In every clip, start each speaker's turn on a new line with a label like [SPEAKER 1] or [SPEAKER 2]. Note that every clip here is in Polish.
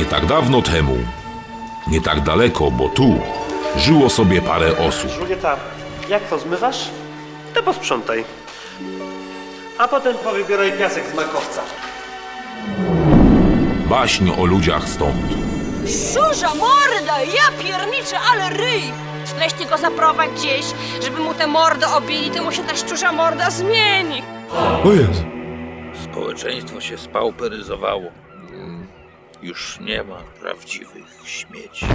[SPEAKER 1] Nie tak dawno temu, nie tak daleko, bo tu żyło sobie parę osób.
[SPEAKER 2] Julieta, jak to zmywasz? To posprzątaj. A potem powybieraj piasek z makowca.
[SPEAKER 1] Baśń o ludziach stąd.
[SPEAKER 3] Szurza morda, ja pierniczę, ale ryj! Ty go zaprowadź gdzieś, żeby mu tę mordę obili, to mu się ta szczurza morda zmieni.
[SPEAKER 1] O jest!
[SPEAKER 4] Społeczeństwo się spauperyzowało. Już nie ma prawdziwych śmieci.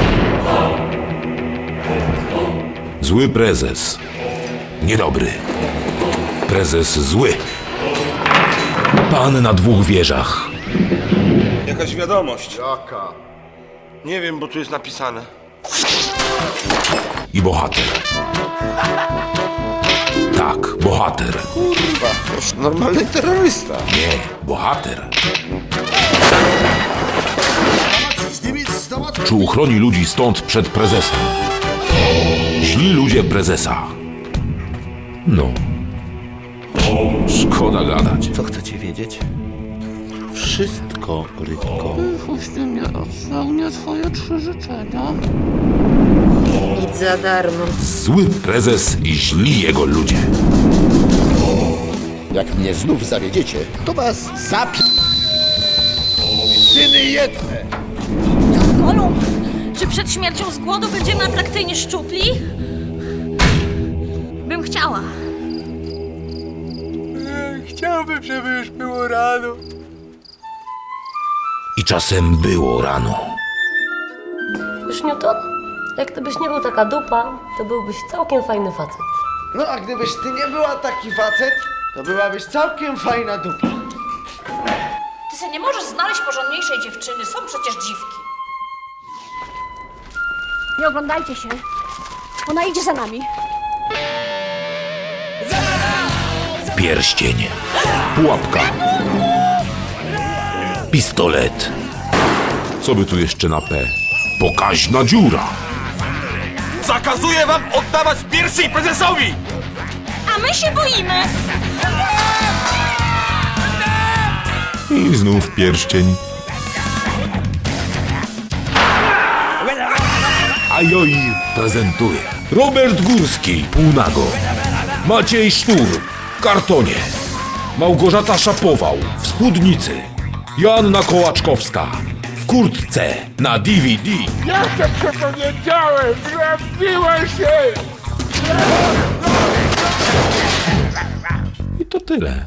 [SPEAKER 1] Zły prezes. Niedobry. Prezes zły. Pan na dwóch wieżach.
[SPEAKER 5] Jakaś wiadomość. Jaka? Nie wiem, bo tu jest napisane.
[SPEAKER 1] I bohater. Tak, bohater.
[SPEAKER 5] Kurwa, to normalny terrorysta.
[SPEAKER 1] Nie, bohater. Czy uchroni ludzi stąd przed prezesem? Źli ludzie prezesa. No. Szkoda gadać.
[SPEAKER 6] Co chcecie wiedzieć?
[SPEAKER 5] Wszystko, Rybko.
[SPEAKER 6] Właśnie mnie spełnię twoje trzy życzenia.
[SPEAKER 7] Nic za darmo.
[SPEAKER 1] Zły prezes i źli jego ludzie.
[SPEAKER 8] Jak mnie znów zawiedziecie, to was zapi... Syny jedne!
[SPEAKER 3] Golum, czy przed śmiercią z głodu będziemy atrakcyjnie szczupli? Bym chciała.
[SPEAKER 5] Chciałbym, żeby już było rano.
[SPEAKER 1] I czasem było rano.
[SPEAKER 9] Wiesz, Newton? Jak gdybyś nie był taka dupa, to byłbyś całkiem fajny facet.
[SPEAKER 10] No a gdybyś ty nie była taki facet, to byłabyś całkiem fajna dupa.
[SPEAKER 3] Ty sobie nie możesz znaleźć porządniejszej dziewczyny, są przecież dziwki. Nie oglądajcie się. Ona idzie za nami.
[SPEAKER 1] Pierścień. Pułapka. Pistolet. Co by tu jeszcze na P? Pokaźna dziura.
[SPEAKER 5] Zakazuję wam oddawać pierścień prezesowi!
[SPEAKER 3] A my się boimy.
[SPEAKER 1] I znów pierścień. Ajoi prezentuje. Robert Górski, półnago. Maciej Sztur, w kartonie. Małgorzata Szapował, w spódnicy. Joanna Kołaczkowska, w kurtce, na DVD. I to tyle.